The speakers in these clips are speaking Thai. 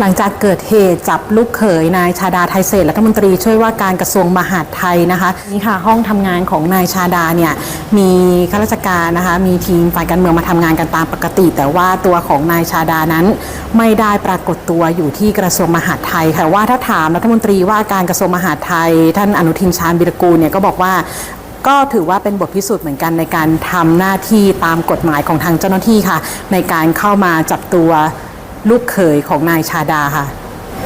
หลังจากเกิดเหตุจับลูกเขยนายชาดาไทยเศษรัฐมนตรีช่วยว่าการกระทรวงมหาดไทยนะคะนี่ค่ะห้องทำงานของนายชาดาเนี่ยมีข้าราชการนะคะมีทีมฝ่ายการเมืองมาทำงานกันตามปกติ แต่ว่าตัวของนายชาดานั้น ไม่ได้ปรากฏตัวอยู่ที่กระทรวงมหาดไทยค่ะว่าถ้าถามรัฐมนตรีว่าการกระทรวงมหาดไทย ท่านอนุทินชาญวิรกูลเนี่ยก็บอกว่าก็ถือว่าเป็นบทพิสูจน์เหมือนกันในการทำหน้าที่ตามกฎหมายของทางเจ้าหน้าที่ค่ะ ในการเข้ามาจับตัว ลูกเขยของนายชาดาค่ะ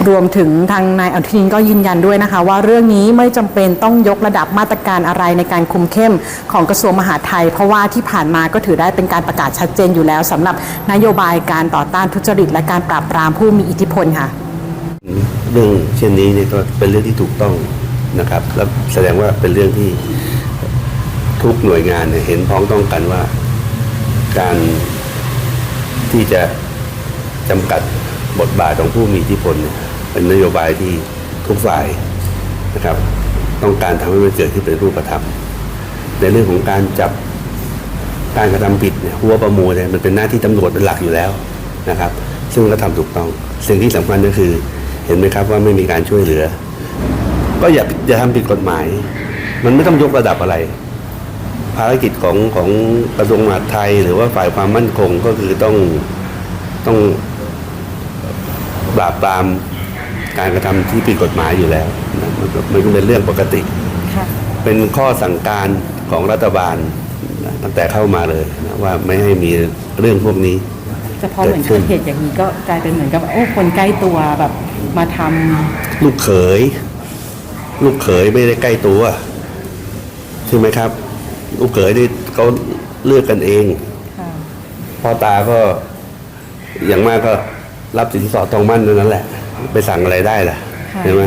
รวมถึงทางนายอนุทินก็ยืนยันด้วยนะคะ ว่าเรื่องนี้ไม่จำเป็นต้องยกระดับมาตรการอะไรในการคุมเข้มของกระทรวงมหาดไทย เพราะว่าที่ผ่านมาก็ถือได้เป็นการประกาศชัดเจนอยู่แล้วสำหรับนโยบายการต่อต้านทุจริต และการปราบปรามผู้มีอิทธิพลค่ะ เรื่องเช่นนี้เนี่ยก็เป็นเรื่องที่ถูกต้องนะครับแล้วแสดงว่าเป็นเรื่องที่ทุกหน่วยงานเนเห็นพ้องต้องกันว่า การที่จะ จำกัดบทบาทของผู้มีอิทธิพลเนี่ยเป็นนโยบายที่ทุกฝ่ายนะครับ ต้องการทำให้มันเกิดขึ้นเป็นรูปธรรม ในเรื่องของการจับการกระทำผิดเนี่ยหัวประมูลเนี่ยมันเป็นหน้าที่ตำรวจเป็นหลักอยู่แล้วนะครับ ซึ่งก็ทำถูกต้อง สิ่งที่สำคัญก็คือเห็นไหมครับว่าไม่มีการช่วยเหลือ ก็อย่าอย่าทำผิดกฎหมาย มันไม่ต้องยกระดับอะไร ภารกิจของของกระทรวงมหาดไทย หรือว่าฝ่ายความมั่นคงก็คือต้องต้อง ปราบปรามการกระทำที่ผิดกฎหมายอยู่แล้วนะมันก็มันก็เป็นเรื่องปกติ เป็นข้อสั่งการของรัฐบาลนะตั้งแต่เข้ามาเลยนะว่าไม่ให้มีเรื่องพวกนี้จะพอเหมือนเกิดเหตุอย่างนี้ก็กลายเป็นเหมือนกับโอ้คนใกล้ตัวแบบมาทำลูกเขย ลูกเขยไม่ได้ใกล้ตัวใช่ไหมครับ ลูกเขยนี่เขาเลือกกันเองค่ะพ่อตาก็อย่างมากก็ รับสินสอดทองมั่นเท่านั้นแหละ ไปสั่งอะไรได้ล่ะค่ะใช่ไหม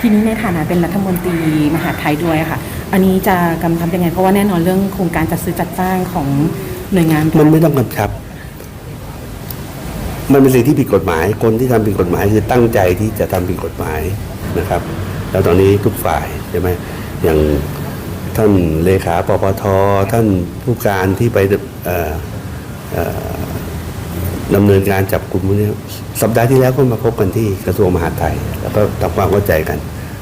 ทีนี้ในฐานะเป็นรัฐมนตรีมหาดไทยด้วยอะค่ะ อันนี้จะกำชับยังไง เพราะว่าแน่นอนเรื่องโครงการจัดซื้อจัดจ้างของหน่วยงานมันไม่ต้องกำชับ มันเป็นสิ่งที่ผิดกฎหมาย คนที่ทำผิดกฎหมายคือตั้งใจที่จะทำผิดกฎหมายนะครับ แล้วตอนนี้ทุกฝ่ายใช่ไหมอย่างท่านเลขาปปทท่านผู้การที่ไปเอ่อเอ่อ ดำเนินการจับกลุ่มพวกนี้สัปดาห์ที่แล้วก็มาพบกันที่กระทรวงมหาดไทย แล้วก็ทำความเข้าใจกัน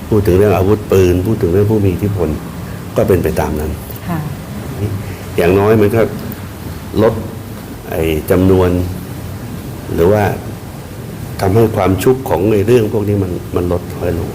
พูดถึงเรื่องอาวุธปืน พูดถึงเรื่องผู้มีอิทธิพลก็เป็นไปตามนั้นค่ะอย่างน้อยมันก็ลดไอ้จำนวน หรือว่าทำให้ความชุกของในเรื่องพวกนี้มันมันลดน้อยลง